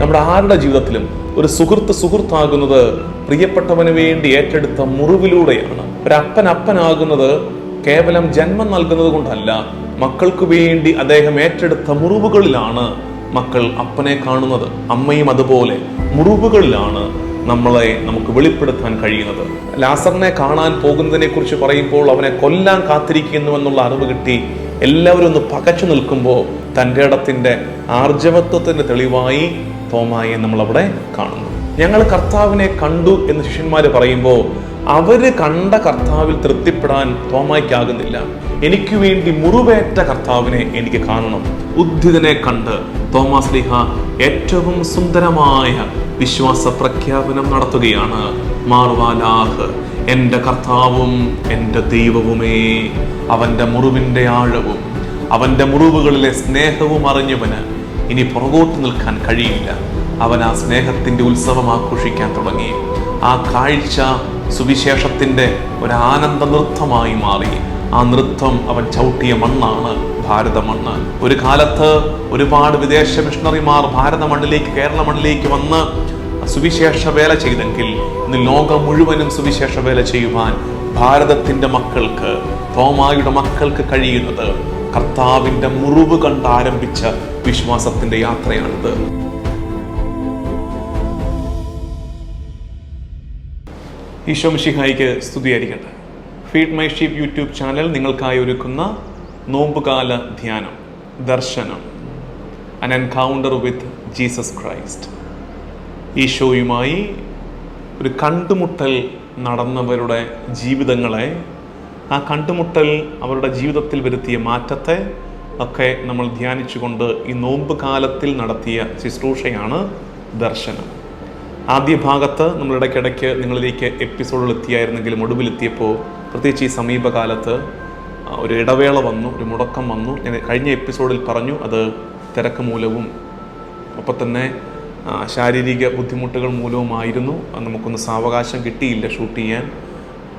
നമ്മുടെ ആരുടെ ജീവിതത്തിലും ഒരു സുഹൃത്ത് സുഹൃത്താകുന്നത് പ്രിയപ്പെട്ടവന് വേണ്ടി ഏറ്റെടുത്ത മുറിവിലൂടെയാണ്. ഒരപ്പൻ അപ്പനാകുന്നത് കേവലം ജന്മം നൽകുന്നത് കൊണ്ടല്ല മക്കൾക്ക് വേണ്ടി അദ്ദേഹം ഏറ്റെടുത്ത മുറിവുകളിലാണ് മക്കൾ അപ്പനെ കാണുന്നത്. അമ്മയും അതുപോലെ മുറിവുകളിലാണ് നമ്മളെ നമുക്ക് വെളിപ്പെടുത്താൻ കഴിയുന്നത്. ലാസറിനെ കാണാൻ പോകുന്നതിനെ കുറിച്ച് പറയുമ്പോൾ അവനെ കൊല്ലാൻ കാത്തിരിക്കുന്നു എന്നുള്ള അറിവ് കിട്ടി എല്ലാവരും ഒന്ന് പകച്ചു നിൽക്കുമ്പോൾ തന്റെ ഇടത്തിന്റെ ആർജവത്വത്തിന്റെ തെളിവായി തോമായെ നമ്മളവിടെ കാണുന്നു. ഞങ്ങൾ കർത്താവിനെ കണ്ടു എന്ന് ശിഷ്യന്മാർ പറയുമ്പോൾ അവർ കണ്ട കർത്താവിൽ തൃപ്തിപ്പെടാൻ തോമായ്ക്കാകുന്നില്ല. എനിക്ക് വേണ്ടി മുറിവേറ്റ കർത്താവിനെ എനിക്ക് കാണണം. ഉദ്ധിതനെ കണ്ട് തോമസ് ലിഹ ഏറ്റവും സുന്ദരമായ വിശ്വാസ പ്രഖ്യാപനം നടത്തുകയാണ്. മാർവാലാഹ് എന്റെ കർത്താവും എന്റെ ദൈവവുമേ അവന്റെ മുറിവിന്റെ ആഴവും അവന്റെ മുറിവുകളിലെ സ്നേഹവും അറിഞ്ഞവന് ഇനി പുറകോട്ട് നിൽക്കാൻ കഴിയില്ല. അവൻ ആ സ്നേഹത്തിന്റെ ഉത്സവം ആഘോഷിക്കാൻ തുടങ്ങി. ആ കാഴ്ച സുവിശേഷത്തിന്റെ ഒരു ആനന്ദ നൃത്തമായി മാറി. ആ നൃത്തം അവൻ ചവിട്ടിയ മണ്ണാണ് ഭാരത മണ്ണ് ഒരു കാലത്ത് ഒരുപാട് വിദേശ മിഷണറിമാർ ഭാരത മണ്ണിലേക്ക് കേരള മണ്ണിലേക്ക് വന്ന് സുവിശേഷ വേല ചെയ്തെങ്കിൽ ഇന്ന് ലോകം മുഴുവനും സുവിശേഷ വേല ചെയ്യുവാൻ ഭാരതത്തിന്റെ മക്കൾക്ക് തോമായുടെ മക്കൾക്ക് കഴിയുന്നത് കർത്താവിന്റെ മുറിവ് കണ്ട് ആരംഭിച്ച വിശ്വാസത്തിന്റെ യാത്രയാണിത്. ഈശോ മിഷിഹായിക്ക് സ്തുതിയായിരിക്കട്ടെ. Feed my sheep YouTube channel നിങ്ങൾക്കായി ഒരുക്കുന്ന നോമ്പുകാല ധ്യാനം ദർശനം an encounter with Jesus Christ ഈശോയുമായി ഒരു കണ്ടുമുട്ടൽ നടന്നവരുടെ ജീവിതങ്ങളെ ആ കണ്ടുമുട്ടൽ അവരുടെ ജീവിതത്തിൽ വരുത്തിയ മാറ്റത്തെ ഒക്കെ നമ്മൾ ധ്യാനിച്ചുകൊണ്ട് ഈ നോമ്പ് കാലത്തിൽ നടത്തിയ ശുശ്രൂഷയാണ് ദർശനം. ആദ്യ ഭാഗത്ത് നമ്മൾ ഇടയ്ക്കിടയ്ക്ക് നിങ്ങളിലേക്ക് എപ്പിസോഡുകൾ എത്തിയായിരുന്നെങ്കിലും ഒടുവിലെത്തിയപ്പോൾ പ്രത്യേകിച്ച് ഈ സമീപകാലത്ത് ഒരു ഇടവേള വന്നു ഒരു മുടക്കം വന്നു. ഞാൻ കഴിഞ്ഞ എപ്പിസോഡിൽ പറഞ്ഞു അത് തിരക്ക് മൂലവും ഒപ്പം തന്നെ ശാരീരിക ബുദ്ധിമുട്ടുകൾ മൂലവുമായിരുന്നു. നമുക്കൊന്ന് സാവകാശം കിട്ടിയില്ല ഷൂട്ട് ചെയ്യാൻ.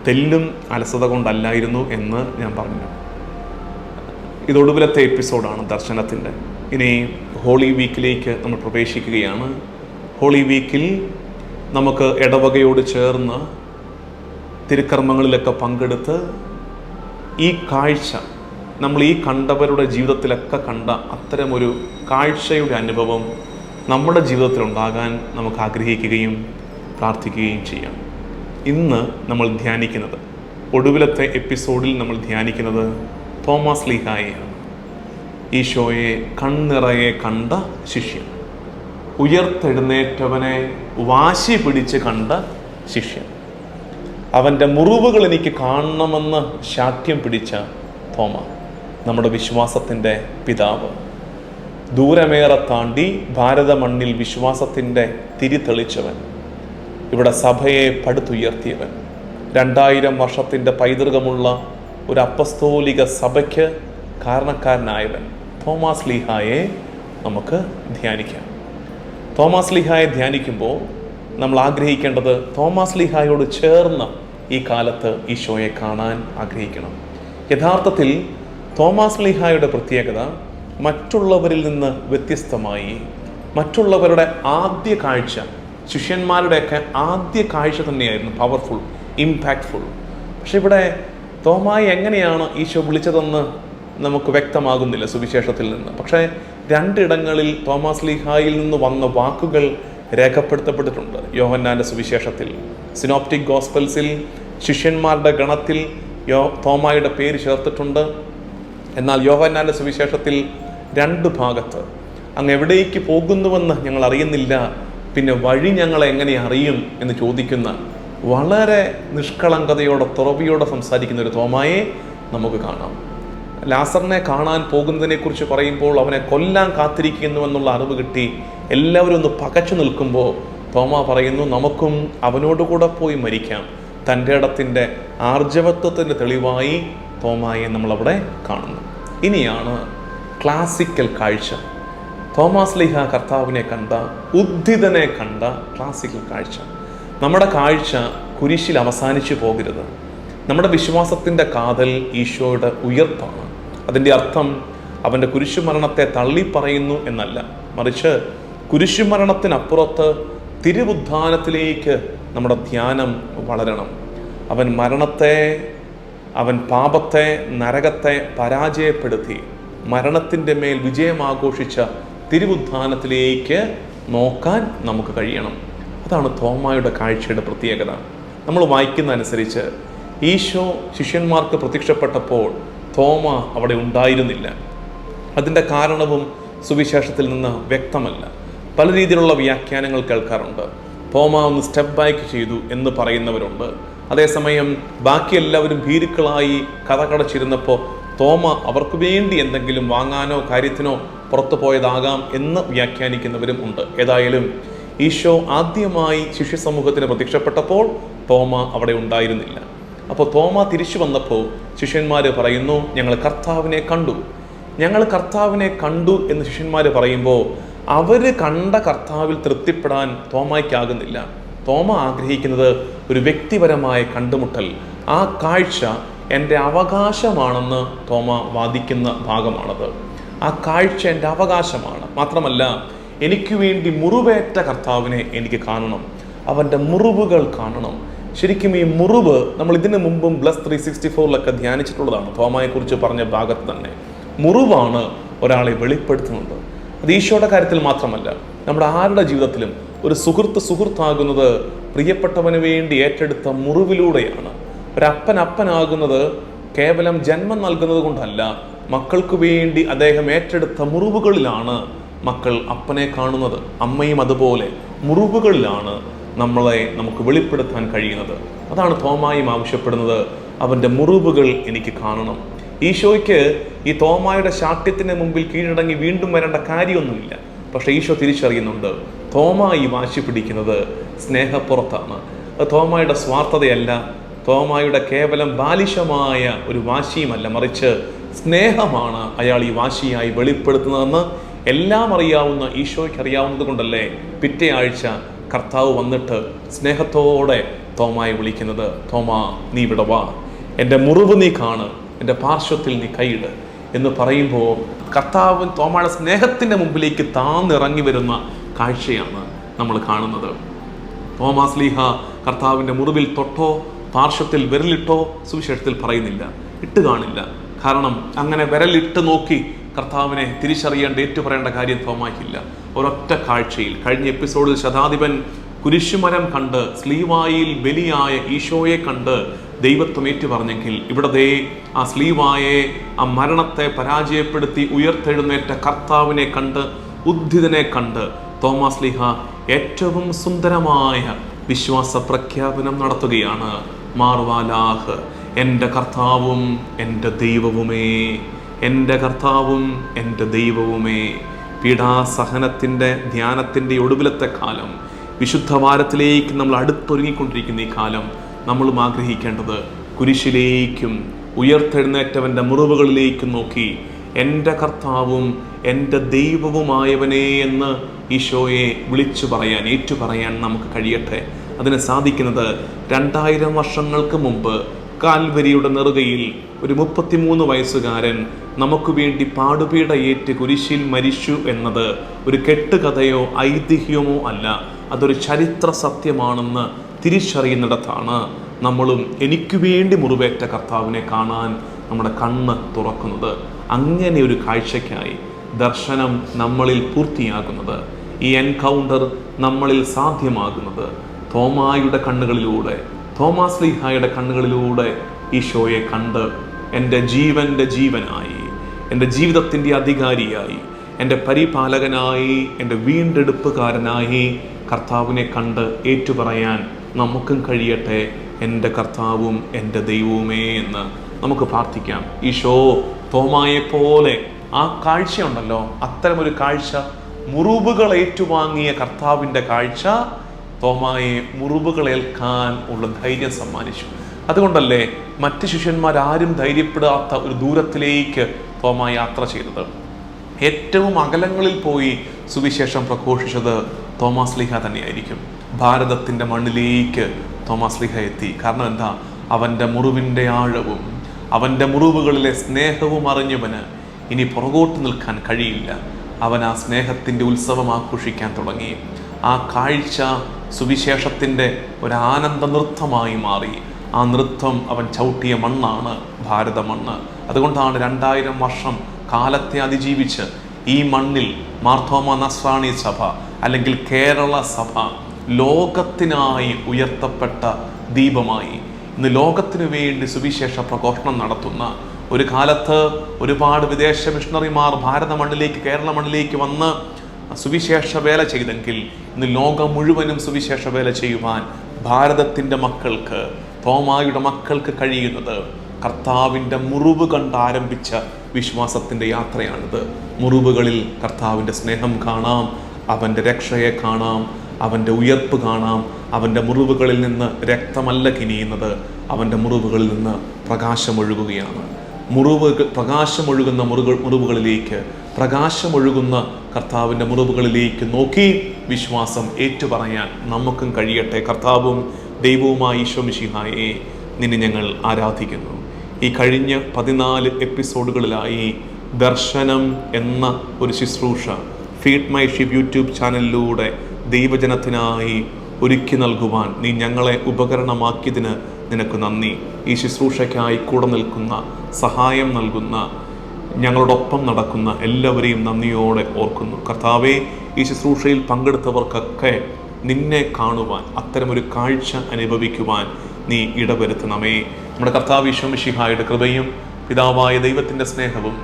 തെല്ലും അലസത കൊണ്ടല്ലായിരുന്നു എന്ന് ഞാൻ പറഞ്ഞു. ഇതൊടുവിലത്തെ എപ്പിസോഡാണ് ദർശനത്തിന്റെ. ഇനി ഹോളി വീക്കിലേക്ക് നമ്മൾ പ്രവേശിക്കുകയാണ്. ഹോളി വീക്കിൽ നമുക്ക് ഇടവകയോട് ചേർന്ന് തിരുക്കർമ്മങ്ങളിലൊക്കെ പങ്കെടുത്ത് ഈ കാഴ്ച നമ്മൾ ഈ കണ്ടവരുടെ ജീവിതത്തിലൊക്കെ കണ്ട അത്തരമൊരു കാഴ്ചയുടെ അനുഭവം നമ്മുടെ ജീവിതത്തിൽ ഉണ്ടാകാൻ നമുക്ക് ആഗ്രഹിക്കുകയും പ്രാർത്ഥിക്കുകയും ചെയ്യാം. ഇന്ന് നമ്മൾ ധ്യാനിക്കുന്നത് ഒടുവിലത്തെ എപ്പിസോഡിൽ നമ്മൾ ധ്യാനിക്കുന്നത് തോമസ് ലീഹായെയാണ് ഈശോയെ കണ്ണിറയെ കണ്ട ശിഷ്യൻ ഉയർത്തെഴുന്നേറ്റവനെ വാശി പിടിച്ച് കണ്ട ശിഷ്യൻ അവന്റെ മുറിവുകൾ എനിക്ക് കാണണമെന്ന് ശാഠ്യം പിടിച്ച തോമ നമ്മുടെ വിശ്വാസത്തിന്റെ പിതാവ്. ദൂരമേറെ താണ്ടി ഭാരത മണ്ണിൽ വിശ്വാസത്തിന്റെ തിരി തെളിച്ചവൻ. ഇവിടെ സഭയെ പടുത്തുയർത്തിയവൻ. രണ്ടായിരം വർഷത്തിന്റെ പൈതൃകമുള്ള ഒരു അപ്പസ്തോലിക സഭയ്ക്ക് കാരണക്കാരനായവൻ തോമാസ് ലീഹായെ നമുക്ക് ധ്യാനിക്കാം. തോമാസ് ലിഹായെ ധ്യാനിക്കുമ്പോൾ നമ്മൾ ആഗ്രഹിക്കേണ്ടത് തോമാസ് ലിഹായോട് ചേർന്ന് ഈ കാലത്ത് ഈശോയെ കാണാൻ ആഗ്രഹിക്കണം. യഥാർത്ഥത്തിൽ തോമാസ് ലിഹായുടെ പ്രത്യേകത മറ്റുള്ളവരിൽ നിന്ന് വ്യത്യസ്തമായി മറ്റുള്ളവരുടെ ആദ്യ കാഴ്ച ശിഷ്യന്മാരുടെയൊക്കെ ആദ്യ കാഴ്ച തന്നെയായിരുന്നു പവർഫുൾ ഇമ്പാക്റ്റ്ഫുൾ പക്ഷെ ഇവിടെ തോമായി എങ്ങനെയാണ് ഈശോ വിളിച്ചതെന്ന് നമുക്ക് വ്യക്തമാകുന്നില്ല സുവിശേഷത്തിൽ നിന്ന്. പക്ഷേ രണ്ടിടങ്ങളിൽ തോമസ് ലീഹായിൽ നിന്ന് വന്ന വാക്കുകൾ രേഖപ്പെടുത്തപ്പെട്ടിട്ടുണ്ട്. യോഹന്നാന്റെ സുവിശേഷത്തിൽ സിനോപ്റ്റിക് ഗോസ്പൽസിൽ ശിഷ്യന്മാരുടെ ഗണത്തിൽ യോ തോമായുടെ പേര് ചേർത്തിട്ടുണ്ട്. എന്നാൽ യോഹന്നാന്റെ സുവിശേഷത്തിൽ രണ്ട് ഭാഗത്ത് അങ്ങ് എവിടേക്ക് പോകുന്നുവെന്ന് ഞങ്ങൾ അറിയുന്നില്ല പിന്നെ വഴി ഞങ്ങളെ എങ്ങനെ അറിയും? എന്ന് ചോദിക്കുന്ന വളരെ നിഷ്കളങ്കതയോടെ തുറവിയോടെ സംസാരിക്കുന്ന ഒരു തോമായെ നമുക്ക് കാണാം. ലാസറിനെ കാണാൻ പോകുന്നതിനെ കുറിച്ച് പറയുമ്പോൾ അവനെ കൊല്ലാൻ കാത്തിരിക്കുന്നു എന്നുള്ള അറിവ് കിട്ടി എല്ലാവരും ഒന്ന് പകച്ചു നിൽക്കുമ്പോൾ തോമ പറയുന്നു നമുക്കും അവനോടുകൂടെ പോയി മരിക്കാം. തന്റെ ഇടത്തിന്റെ ആർജവത്വത്തിന്റെ തെളിവായി തോമായെ നമ്മളവിടെ കാണുന്നു. ഇനിയാണ് ക്ലാസിക്കൽ കാഴ്ച. തോമാസ് ലിഹ കർത്താവിനെ കണ്ട ഉദ്ധിതനെ കണ്ട ക്ലാസിക്കൽ കാഴ്ച. നമ്മുടെ കാഴ്ച കുരിശിൽ അവസാനിച്ചു പോകരുത്. നമ്മുടെ വിശ്വാസത്തിന്റെ കാതൽ ഈശോയുടെ ഉയർപ്പാണ്. അതിന്റെ അർത്ഥം അവന്റെ കുരിശുമരണത്തെ തള്ളിപ്പറയുന്നു എന്നല്ല. മറിച്ച് കുരിശുമരണത്തിനപ്പുറത്ത് തിരുവുദ്ധാനത്തിലേക്ക് നമ്മുടെ ധ്യാനം വളരണം. അവൻ മരണത്തെ അവൻ പാപത്തെ നരകത്തെ പരാജയപ്പെടുത്തി മരണത്തിന്റെ മേൽ വിജയം ആഘോഷിച്ച തിരുവുദ്ധാനത്തിലേക്ക് നോക്കാൻ നമുക്ക് കഴിയണം. അതാണ് തോമായുടെ കാഴ്ചയുടെ പ്രത്യേകത. നമ്മൾ വായിക്കുന്ന അനുസരിച്ച് ഈശോ ശിഷ്യന്മാർക്ക് പ്രത്യക്ഷപ്പെട്ടപ്പോൾ തോമ അവിടെ ഉണ്ടായിരുന്നില്ല. അതിന്റെ കാരണവും സുവിശേഷത്തിൽ നിന്ന് വ്യക്തമല്ല. പല രീതിയിലുള്ള വ്യാഖ്യാനങ്ങൾ കേൾക്കാറുണ്ട്. തോമ ഒന്ന് സ്റ്റെപ്പ് ബാക്ക് ചെയ്തു എന്ന് പറയുന്നവരുണ്ട്. അതേസമയം ബാക്കി എല്ലാവരും ഭീരുക്കളായി കഥ കടച്ചിരുന്നപ്പോൾ തോമ അവർക്ക് വേണ്ടി എന്തെങ്കിലും വാങ്ങാനോ കാര്യത്തിനോ പുറത്തു പോയതാകാം എന്ന് വ്യാഖ്യാനിക്കുന്നവരും ഉണ്ട്. ഏതായാലും ഈശോ ആദ്യമായി ശിഷ്യ സമൂഹത്തിന് പ്രത്യക്ഷപ്പെട്ടപ്പോൾ തോമ അവിടെ ഉണ്ടായിരുന്നില്ല. അപ്പോൾ തോമ തിരിച്ചു വന്നപ്പോൾ ശിഷ്യന്മാർ പറയുന്നു ഞങ്ങൾ കർത്താവിനെ കണ്ടു. ഞങ്ങൾ കർത്താവിനെ കണ്ടു എന്ന് ശിഷ്യന്മാർ പറയുമ്പോൾ അവർ കണ്ട കർത്താവിൽ തൃപ്തിപ്പെടാൻ തോമയ്ക്കാകുന്നില്ല. തോമ ആഗ്രഹിക്കുന്നത് ഒരു വ്യക്തിപരമായ കണ്ടുമുട്ടൽ. ആ കാഴ്ച എന്റെ അവകാശമാണെന്ന് തോമ വാദിക്കുന്ന ഭാഗമാണത്. ആ കാഴ്ച എന്റെ അവകാശമാണ്. മാത്രമല്ല എനിക്ക് വേണ്ടി മുറിവേറ്റ കർത്താവിനെ എനിക്ക് കാണണം. അവന്റെ മുറിവുകൾ കാണണം. ശരിക്കും ഈ മുറിവ് നമ്മൾ ഇതിനു മുമ്പും ബ്ലസ് ത്രീ സിക്സ്റ്റി ഫോറിലൊക്കെ ധ്യാനിച്ചിട്ടുള്ളതാണ്. തോമയെക്കുറിച്ച് പറഞ്ഞ ഭാഗത്ത് തന്നെ. മുറിവാണ് ഒരാളെ വെളിപ്പെടുത്തുന്നത്. അത് ഈശോയുടെ കാര്യത്തിൽ മാത്രമല്ല നമ്മുടെ ആരുടെ ജീവിതത്തിലും ഒരു സുഹൃത്ത് സുഹൃത്താകുന്നത് പ്രിയപ്പെട്ടവന് വേണ്ടി ഏറ്റെടുത്ത മുറിവിലൂടെയാണ്. ഒരപ്പൻ അപ്പനാകുന്നത് കേവലം ജന്മം നൽകുന്നത് കൊണ്ടല്ല മക്കൾക്ക് വേണ്ടി അദ്ദേഹം ഏറ്റെടുത്ത മുറിവുകളിലാണ് മക്കൾ അപ്പനെ കാണുന്നത് അമ്മയും അതുപോലെ മുറിവുകളിലാണ് നമ്മളെ നമുക്ക് വെളിപ്പെടുത്താൻ കഴിയുന്നത്. അതാണ് തോമായും ആവശ്യപ്പെടുന്നത്. അവന്റെ മുറിവുകൾ എനിക്ക് കാണണം. ഈശോയ്ക്ക് ഈ തോമായുടെ ശാഠ്യത്തിന് മുമ്പിൽ കീഴടങ്ങി വീണ്ടും വരേണ്ട കാര്യമൊന്നുമില്ല. പക്ഷേ ഈശോ തിരിച്ചറിയുന്നുണ്ട് തോമായി വാശി പിടിക്കുന്നത് സ്നേഹപ്പുറത്താണ്. തോമായുടെ സ്വാർത്ഥതയല്ല തോമായുടെ കേവലം ബാലിശമായ ഒരു വാശിയുമല്ല മറിച്ച് സ്നേഹമാണ് അയാൾ ഈ വാശിയായി വെളിപ്പെടുത്തുന്നതെന്ന് എല്ലാം അറിയാവുന്ന ഈശോയ്ക്ക് അറിയാവുന്നത് കൊണ്ടല്ലേ പിറ്റേ ആഴ്ച കർത്താവ് വന്നിട്ട് സ്നേഹത്തോടെ തോമായി വിളിക്കുന്നത്? തോമാ നീ ഇവിടെ വാ. എന്റെ മുറിവ് നീ കാണ്. എന്റെ പാർശ്വത്തിൽ നീ കൈയിട്. എന്ന് പറയുമ്പോൾ കർത്താവ് തോമയുടെ സ്നേഹത്തിന്റെ മുമ്പിലേക്ക് താന്നിറങ്ങി വരുന്ന കാഴ്ചയാണ് നമ്മൾ കാണുന്നത്. തോമാസ് ലീഹ കർത്താവിന്റെ മുറിവിൽ തൊട്ടോ പാർശ്വത്തിൽ വിരലിട്ടോ സുവിശേഷത്തിൽ പറയുന്നില്ല. ഇട്ട് കാണില്ല. കാരണം അങ്ങനെ വിരലിട്ട് നോക്കി കർത്താവിനെ തിരിച്ചറിയേണ്ട ഏറ്റുപറയേണ്ട കാര്യം തോമാക്കില്ല ഒരൊറ്റ കാഴ്ചയിൽ. കഴിഞ്ഞ എപ്പിസോഡിൽ ശതാധിപൻ കുരിശുമരം കണ്ട് സ്ലീവായിൽ ബലിയായ ഈശോയെ കണ്ട് ദൈവത്വം ഏറ്റുപറഞ്ഞെങ്കിൽ ഇവിടെ ദേ ആ സ്ലീവായെ ആ മരണത്തെ പരാജയപ്പെടുത്തി ഉയർത്തെഴുന്നേറ്റ കർത്താവിനെ കണ്ട് ഉദ്ധിതനെ കണ്ട് തോമസ് ലീഹ ഏറ്റവും സുന്ദരമായ വിശ്വാസ പ്രഖ്യാപനം നടത്തുകയാണ്. മാർവാലാഹ് എന്റെ കർത്താവും എന്റെ ദൈവവുമേ. എന്റെ കർത്താവും എന്റെ ദൈവവുമേ പീഡാസഹനത്തിന്റെ ധ്യാനത്തിന്റെ ഒടുവിലത്തെ കാലം വിശുദ്ധ വാരത്തിലേക്ക് നമ്മൾ അടുത്തൊരുങ്ങിക്കൊണ്ടിരിക്കുന്ന ഈ കാലം നമ്മളും ആഗ്രഹിക്കേണ്ടത് കുരിശിലേക്കും ഉയർത്തെഴുന്നേറ്റവന്റെ മുറിവുകളിലേക്കും നോക്കി എന്റെ കർത്താവും എന്റെ ദൈവവുമായവനെ എന്ന് ഈശോയെ വിളിച്ചു പറയാൻ ഏറ്റു പറയാൻ നമുക്ക് കഴിയട്ടെ. അതിന് സാധിക്കുന്നത് രണ്ടായിരം വർഷങ്ങൾക്ക് മുമ്പ് കാൽവരിയുടെ നെറുകയിൽ ഒരു മുപ്പത്തിമൂന്ന് വയസ്സുകാരൻ നമുക്ക് വേണ്ടി പാടുപീടയേറ്റ് കുരിശിൽ മരിച്ചു എന്നത് ഒരു കെട്ടുകഥയോ ഐതിഹ്യമോ അല്ല. അതൊരു ചരിത്ര സത്യമാണെന്ന് തിരിച്ചറിയുന്നിടത്താണ് നമ്മളും എനിക്ക് വേണ്ടി മുറിവേറ്റ കർത്താവിനെ കാണാൻ നമ്മുടെ കണ്ണ് തുറക്കുന്നത്. അങ്ങനെ ഒരു കാഴ്ചയ്ക്കായി ദർശനം നമ്മളിൽ പൂർത്തിയാകുന്നത്. ഈ എൻകൗണ്ടർ നമ്മളിൽ സാധ്യമാകുന്നത് തോമായുടെ കണ്ണുകളിലൂടെ തോമാസ് ലീഹായുടെ കണ്ണുകളിലൂടെ ഈശോയെ കണ്ട് എന്റെ ജീവന്റെ ജീവനായി എന്റെ ജീവിതത്തിന്റെ അധികാരിയായി എന്റെ പരിപാലകനായി എന്റെ വീണ്ടെടുപ്പുകാരനായി കർത്താവിനെ കണ്ട് ഏറ്റുപറയാൻ നമുക്കും കഴിയട്ടെ. എന്റെ കർത്താവും എന്റെ ദൈവവുമേ എന്ന് നമുക്ക് പ്രാർത്ഥിക്കാം. ഈശോ തോമായെ പോലെ ആ കാഴ്ചയുണ്ടല്ലോ. അത്തരമൊരു കാഴ്ച മുറിവുകൾ ഏറ്റുവാങ്ങിയ കർത്താവിന്റെ കാഴ്ച തോമായെ മുറിവുകളേൽക്കാൻ ഉള്ള ധൈര്യം സമ്മാനിച്ചു. അതുകൊണ്ടല്ലേ മറ്റ് ശിഷ്യന്മാരാരും ധൈര്യപ്പെടാത്ത ഒരു ദൂരത്തിലേക്ക് തോമ യാത്ര ചെയ്തത്. ഏറ്റവും അകലങ്ങളിൽ പോയി സുവിശേഷം പ്രഘോഷിച്ചത് തോമസ് ലിഹ തന്നെയായിരിക്കും. ഭാരതത്തിന്റെ മണ്ണിലേക്ക് തോമസ് ലിഹ എത്തി. കാരണം എന്താ? അവന്റെ മുറിവിന്റെ ആഴവും അവന്റെ മുറിവുകളിലെ സ്നേഹവും അറിഞ്ഞവന് ഇനി പുറകോട്ട് നിൽക്കാൻ കഴിയില്ല. അവൻ ആ സ്നേഹത്തിന്റെ ഉത്സവം ആഘോഷിക്കാൻ തുടങ്ങി. ആ കാഴ്ച സുവിശേഷത്തിന്റെ ആനന്ദ നൃത്തമായി മാറി. ആ നൃത്തം അവൻ ചവിട്ടിയ മണ്ണാണ് ഭാരത മണ്ണ് അതുകൊണ്ടാണ് രണ്ടായിരം വർഷം കാലത്തെ അതിജീവിച്ച് ഈ മണ്ണിൽ മാർത്തോമ നസ്രാണി സഭ അല്ലെങ്കിൽ കേരള സഭ ലോകത്തിനായി ഉയർത്തപ്പെട്ട ദീപമായി. ഇന്ന് ലോകത്തിനു വേണ്ടി സുവിശേഷ പ്രഘോഷണം നടത്തുന്ന ഒരു കാലത്ത് ഒരുപാട് വിദേശ മിഷണറിമാർ ഭാരത മണ്ണിലേക്ക് കേരള മണ്ണിലേക്ക് വന്ന് സുവിശേഷ വേല ചെയ്തെങ്കിൽ ഇന്ന് ലോകം മുഴുവനും സുവിശേഷ വേല ചെയ്യുവാൻ ഭാരതത്തിന്റെ മക്കൾക്ക് തോമായുടെ മക്കൾക്ക് കഴിയുന്നത് കർത്താവിന്റെ മുറിവ് കണ്ടാരംഭിച്ച വിശ്വാസത്തിന്റെ യാത്രയാണിത്. മുറിവുകളിൽ കർത്താവിന്റെ സ്നേഹം കാണാം അവന്റെ രക്ഷയെ കാണാം അവന്റെ ഉയർപ്പ് കാണാം അവന്റെ മുറിവുകളിൽ നിന്ന് രക്തമല്ല കിനിയുന്നത് അവന്റെ മുറിവുകളിൽ നിന്ന് പ്രകാശമൊഴുകുകയാണ്. മുറിവ് പ്രകാശമൊഴുകുന്ന മുറിവ് മുറിവുകളിലേക്ക് പ്രകാശമൊഴുകുന്ന കർത്താവിന്റെ മുറിവുകളിലേക്ക് നോക്കി വിശ്വാസം ഏറ്റുപറയാൻ നമുക്കും കഴിയട്ടെ. കർത്താവും ദൈവവുമായി ഈശോമിഷിഹായെ നിന്നെ ഞങ്ങൾ ആരാധിക്കുന്നു. ഈ കഴിഞ്ഞ പതിനാല് എപ്പിസോഡുകളിലായി ദർശനം എന്ന ഒരു ശുശ്രൂഷ ഫീഡ് മൈ ഷിപ്പ് യൂട്യൂബ് ചാനലിലൂടെ ദൈവജനത്തിനായി ഒരുക്കി നൽകുവാൻ നീ ഞങ്ങളെ ഉപകരണമാക്കിയതിന് നിനക്ക് നന്ദി. ഈ ശുശ്രൂഷയ്ക്കായി കൂടെ നിൽക്കുന്ന സഹായം നൽകുന്ന ഞങ്ങളോടൊപ്പം നടക്കുന്ന എല്ലാവരെയും നന്ദിയോടെ ഓർക്കുന്നു. കർത്താവെ ഈ ശുശ്രൂഷയിൽ പങ്കെടുത്തവർക്കൊക്കെ നിന്നെ കാണുവാൻ അത്തരമൊരു കാഴ്ച അനുഭവിക്കുവാൻ നീ ഇടവരുത്തണമേ. നമ്മുടെ കർത്താവ് ഈശ്വമിഷിഹായുടെ കൃപയും പിതാവായ ദൈവത്തിന്റെ സ്നേഹവും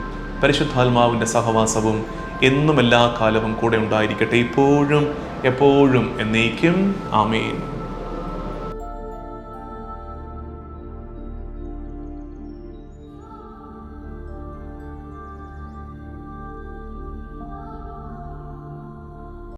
പരിശുദ്ധാത്മാവിന്റെ സഹവാസവും എന്നും എല്ലാ കാലവും കൂടെ ഉണ്ടായിരിക്കട്ടെ. ഇപ്പോഴും എപ്പോഴും എന്നേക്കും. ആമേൻ.